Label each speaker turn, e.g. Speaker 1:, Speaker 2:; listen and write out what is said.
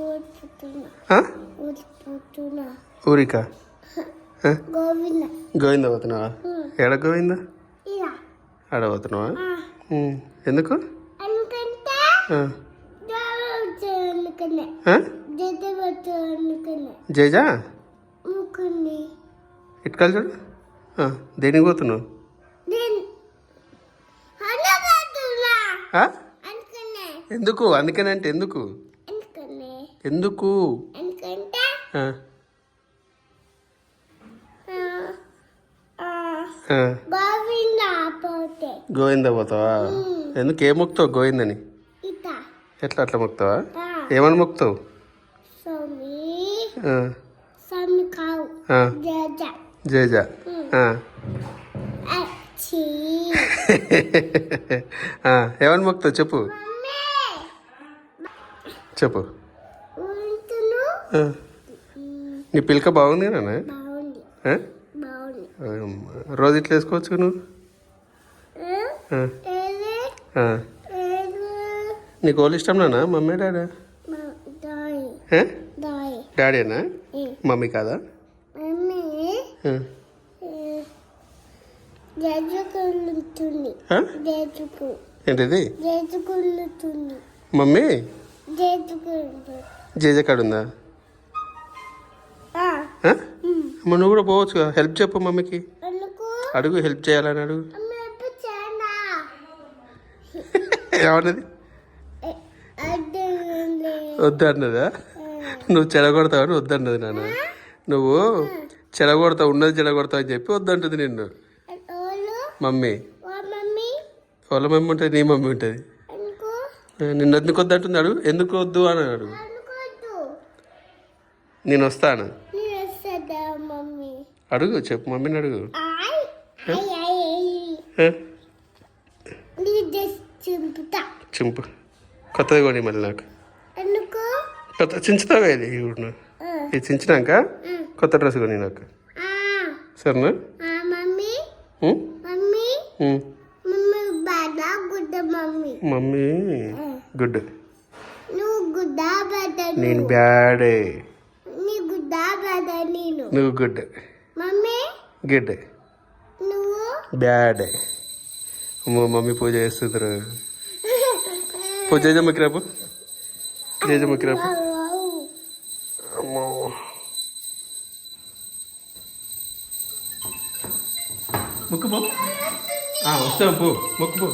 Speaker 1: ఊరుకుతున్నా
Speaker 2: ఆ?
Speaker 1: ఊరుకుతున్నా
Speaker 2: ఊరికా?
Speaker 1: గోవింద.
Speaker 2: పోతున్నావా? ఎడ గోవింద? ఆడ పోతున్నావా. ఎందుకు? జేజా ఇటుకాలు చూడు. దేనికి పోతున్నావు? ఎందుకు? అందుకని అంటే ఎందుకు? ఎందుకు.
Speaker 1: గోవింద పోతే.
Speaker 2: గోవింద పోతావా? ఎందుకు? ఏ మొక్తావు గోవిందని? ఎట్లా అట్లా మొక్తావా ఏమని మొక్తావు
Speaker 1: జజ
Speaker 2: ఏమని మొక్తావు చెప్పు. చెప్పు. నీ పిలక బాగుంది నాన్న. రోజు ఇట్లా వేసుకోవచ్చు నువ్వు? నీకు వాళ్ళు ఇష్టం నాన్న? మమ్మీ డాడా? డాడీనా? మమ్మీ కాదా? ఏంటిది? మమ్మీ?
Speaker 1: జజుకుంటుంది
Speaker 2: జేజే కాడ ఉందా? అమ్మ నువ్వు కూడా పోవచ్చు హెల్ప్ చెప్పు మమ్మీకి. అడుగు హెల్ప్ చేయాలని అడుగు. ఏమన్నది?
Speaker 1: అడ్డు
Speaker 2: వద్దు అన్నదా నువ్వు చెడగొడతావని వద్దన్నది నాన్న. నువ్వు చెడగొడతావు ఉన్నది చెడగొడతావు అని చెప్పి వద్దంటుంది నిన్ను. మమ్మీ. వాళ్ళ మమ్మీ ఉంటుంది నీ మమ్మీ ఉంటుంది. నిన్ను ఎందుకు వద్దంటుంది అడుగు ఎందుకు వద్దు అని అడుగు నేను వస్తాను. అడుగు చెప్పు మమ్మీని అడుగు. చింపు. కొత్తది కొని మళ్ళీ నాకు. కొత్త చించుతావా ఇది? ఇప్పుడు ఇది చించినాక కొత్త డ్రెస్ కొని నాకు. సరేనా?
Speaker 1: మమ్మీ
Speaker 2: ఉం?
Speaker 1: మమ్మీ
Speaker 2: ఉం.
Speaker 1: మమ్మీ బాగా గుడ్డ మమ్మీ
Speaker 2: మమ్మీ గుడ్
Speaker 1: నువ్వు గుడ్డ బద
Speaker 2: నేను బ్యాడే
Speaker 1: నీ గుడ్డ బద నేను
Speaker 2: నువ్వు గుడ్
Speaker 1: మమ్మీ
Speaker 2: గుడ్
Speaker 1: నువ్వు
Speaker 2: బ్యాడ్ అమ్మో మమ్మీ పూజ చేస్తుంటారు పూజ చేయమ్మకి రాపు జయజమ్మకి రాపు అమ్మో మొక్కు పో ఆ, వస్తాం పో మొక్కు పో.